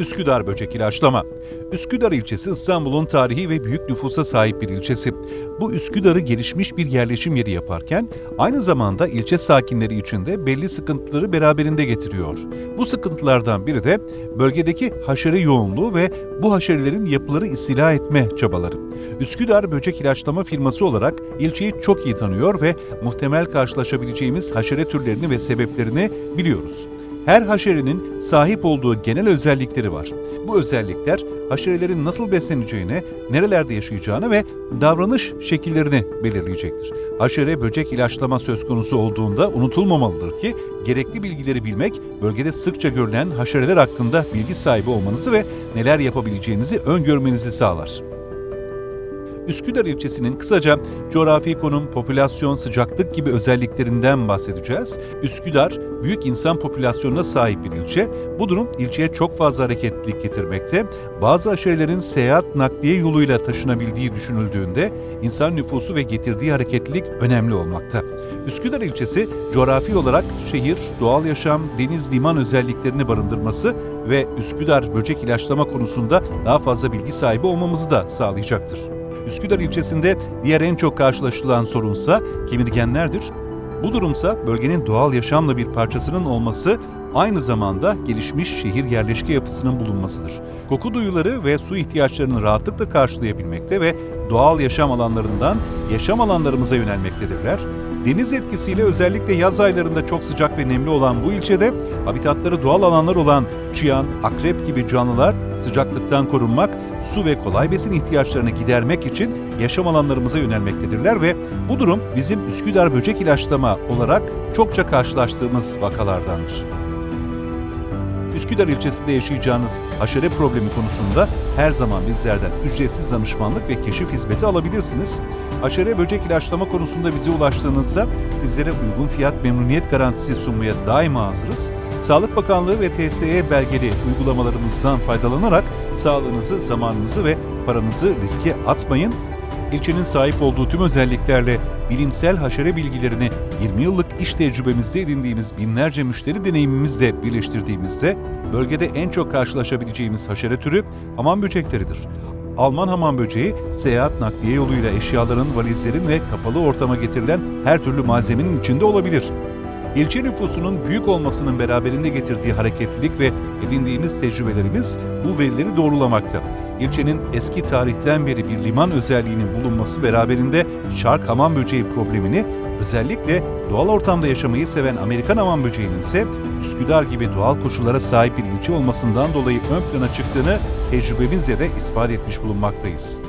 Üsküdar böcek ilaçlama. Üsküdar ilçesi İstanbul'un tarihi ve büyük nüfusa sahip bir ilçesi. Bu Üsküdar'ı gelişmiş bir yerleşim yeri yaparken aynı zamanda ilçe sakinleri için de belli sıkıntıları beraberinde getiriyor. Bu sıkıntılardan biri de bölgedeki haşere yoğunluğu ve bu haşerelerin yapıları istila etme çabaları. Üsküdar Böcek İlaçlama firması olarak ilçeyi çok iyi tanıyor ve muhtemel karşılaşabileceğimiz haşere türlerini ve sebeplerini biliyoruz. Her haşerenin sahip olduğu genel özellikleri var. Bu özellikler haşerelerin nasıl besleneceğini, nerelerde yaşayacağını ve davranış şekillerini belirleyecektir. Haşere böcek ilaçlama söz konusu olduğunda unutulmamalıdır ki gerekli bilgileri bilmek bölgede sıkça görülen haşereler hakkında bilgi sahibi olmanızı ve neler yapabileceğinizi öngörmenizi sağlar. Üsküdar ilçesinin kısaca coğrafi konum, popülasyon, sıcaklık gibi özelliklerinden bahsedeceğiz. Üsküdar büyük insan popülasyonuna sahip bir ilçe. Bu durum ilçeye çok fazla hareketlilik getirmekte. Bazı aşerelerin seyahat nakliye yoluyla taşınabildiği düşünüldüğünde insan nüfusu ve getirdiği hareketlilik önemli olmakta. Üsküdar ilçesi coğrafi olarak şehir, doğal yaşam, deniz, liman özelliklerini barındırması ve Üsküdar böcek ilaçlama konusunda daha fazla bilgi sahibi olmamızı da sağlayacaktır. Üsküdar ilçesinde diğer en çok karşılaşılan sorunsa kemirgenlerdir. Bu durumsa bölgenin doğal yaşamla bir parçasının olması aynı zamanda gelişmiş şehir yerleşke yapısının bulunmasıdır. Koku duyuları ve su ihtiyaçlarını rahatlıkla karşılayabilmekte ve doğal yaşam alanlarından yaşam alanlarımıza yönelmektedirler. Deniz etkisiyle özellikle yaz aylarında çok sıcak ve nemli olan bu ilçede habitatları doğal alanlar olan çıyan, akrep gibi canlılar sıcaklıktan korunmak, su ve kolay besin ihtiyaçlarını gidermek için yaşam alanlarımıza yönelmektedirler ve bu durum bizim Üsküdar böcek ilaçlama olarak çokça karşılaştığımız vakalardandır. Üsküdar ilçesinde yaşayacağınız haşere problemi konusunda her zaman bizlerden ücretsiz danışmanlık ve keşif hizmeti alabilirsiniz. Haşere böcek ilaçlama konusunda bize ulaştığınızda sizlere uygun fiyat memnuniyet garantisi sunmaya daima hazırız. Sağlık Bakanlığı ve TSE belgeli uygulamalarımızdan faydalanarak sağlığınızı, zamanınızı ve paranızı riske atmayın. İlçenin sahip olduğu tüm özelliklerle bilimsel haşere bilgilerini 20 yıllık iş tecrübemizde edindiğimiz binlerce müşteri deneyimimizle birleştirdiğimizde bölgede en çok karşılaşabileceğimiz haşere türü hamam böcekleridir. Alman hamam böceği seyahat nakliye yoluyla eşyaların, valizlerin ve kapalı ortama getirilen her türlü malzemenin içinde olabilir. İlçe nüfusunun büyük olmasının beraberinde getirdiği hareketlilik ve edindiğimiz tecrübelerimiz bu verileri doğrulamakta. İlçenin eski tarihten beri bir liman özelliğinin bulunması beraberinde şark hamam böceği problemini özellikle doğal ortamda yaşamayı seven Amerikan hamam böceğinin ise Üsküdar gibi doğal koşullara sahip bir ilçe olmasından dolayı ön plana çıktığını tecrübemizle de ispat etmiş bulunmaktayız.